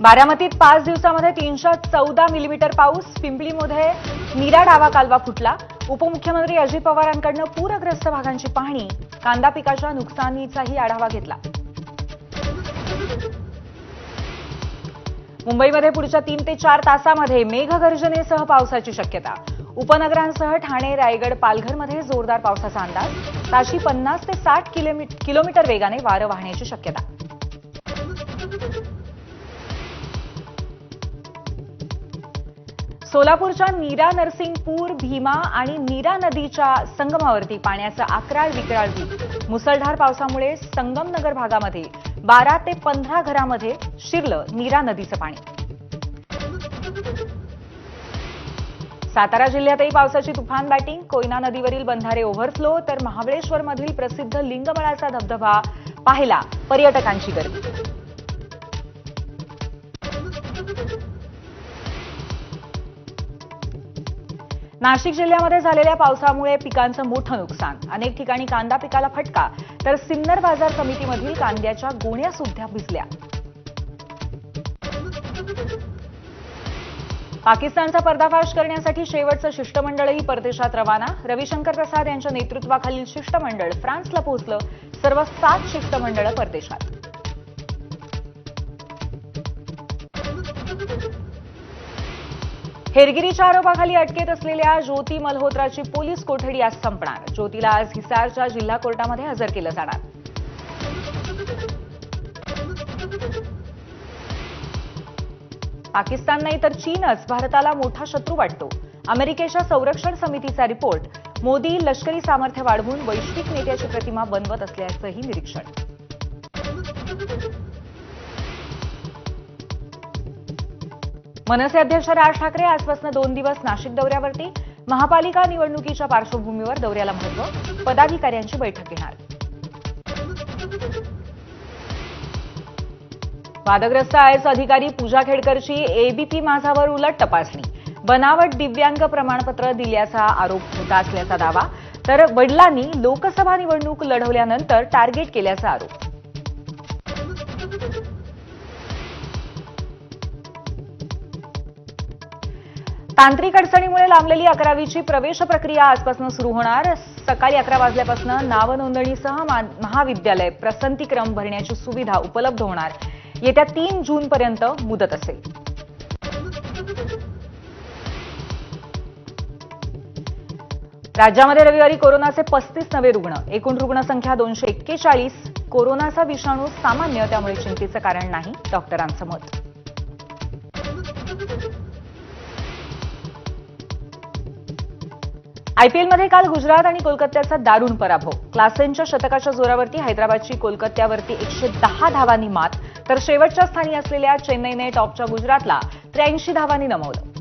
बारामतीत पाच दिवसामध्ये तीनशे चौदा मिलीमीटर पाऊस पिंपळीमध्ये नीरा डावा कालवा फुटला. उपमुख्यमंत्री अजित पवारांकडनं पूरग्रस्त भागांची पाहणी कांदा पिकाच्या नुकसानीचाही आढावा घेतला. मुंबईमध्ये पुढच्या तीन ते चार तासामध्ये मेघगर्जनेसह पावसाची शक्यता. उपनगरांसह ठाणे रायगड पालघरमध्ये जोरदार पावसाचा अंदाज. ताशी पन्नास ते साठ किलोमीटर वेगाने वारं वाहण्याची शक्यता. सोलापूरच्या नीरा नरसिंगपूर भीमा आणि नीरा नदीच्या संगमावरती पाण्याचं अकराळ विकराळ मुसळधार पावसामुळे संगमनगर भागामध्ये बारा ते पंधरा घरामध्ये शिरलं नीरा नदीचं पाणी. सातारा जिल्ह्यातही पावसाची तुफान बॅटिंग. कोयना नदीवरील बंधारे ओव्हरफ्लो तर महाबळेश्वरमधील प्रसिद्ध लिंगमळाचा धबधबा पाहायला पर्यटकांची गर्दी. नाशिक जिल्ह्यामध्ये झालेल्या पावसामुळे पिकांचं मोठं नुकसान. अनेक ठिकाणी कांदा पिकाला फटका. तर सिन्नर बाजार समितीमधील कांद्याच्या गोण्या सुद्धा भिजल्या. पाकिस्तानचा पर्दाफाश करण्यासाठी शेवटचं शिष्टमंडळही परदेशात रवाना. रविशंकर प्रसाद यांच्या नेतृत्वाखालील शिष्टमंडळ फ्रान्सला पोहोचलं. सर्व सात शिष्टमंडळं परदेशात. हेरगिरीच्या आरोपाखाली अटकेत असलेल्या ज्योती मल्होत्राची पोलीस कोठडी आज संपणार. ज्योतीला आज हिसारच्या जिल्हा कोर्टामध्ये हजर केलं जाणार. पाकिस्तान नाही तर चीनच भारताला मोठा शत्रू वाटतो. अमेरिकेच्या संरक्षण समितीचा रिपोर्ट. मोदी लष्करी सामर्थ्य वाढवून वैश्विक नेत्याची प्रतिमा बनवत असल्याचंही निरीक्षण. मनसे अध्यक्ष राज ठाकरे आजपासून दोन दिवस नाशिक दौऱ्यावरती. महापालिका निवडणुकीच्या पार्श्वभूमीवर दौऱ्याला महत्त्व. पदाधिकाऱ्यांची बैठक घेणार. वादग्रस्त आयएस अधिकारी पूजा खेडकरची एबीपी माझावर उलट तपासणी. बनावट दिव्यांग प्रमाणपत्र दिल्याचा आरोप होता असल्याचा दावा. तर वडिलांनी लोकसभा निवडणूक लढवल्यानंतर टार्गेट केल्याचा आरोप. तांत्रिक अडचणीमुळे लांबलेली अकरावीची प्रवेश प्रक्रिया आजपासून सुरू होणार. सकाळी अकरा वाजल्यापासून नावनोंदणीसह महाविद्यालय प्रसंतीक्रम भरण्याची सुविधा उपलब्ध होणार. येत्या तीन जूनपर्यंत मुदत असेल. राज्यामध्ये रविवारी कोरोनाचे पस्तीस नवे रुग्ण एकूण रुग्णसंख्या दोनशे एक्केचाळीस. कोरोनाचा विषाणू सामान्य त्यामुळे चिंतेचं कारण नाही डॉक्टरांचं मत आयपीएलमध्ये काल गुजरात आणि कोलकात्याचा दारुण पराभव. क्लासेनच्या शतकाच्या जोरावरती हैदराबादची कोलकात्यावरती एकशे दहा धावांनी मात तर शेवटच्या स्थानी असलेल्या चेन्नईने टॉपच्या गुजरातला त्र्याऐंशी धावांनी नमवलं.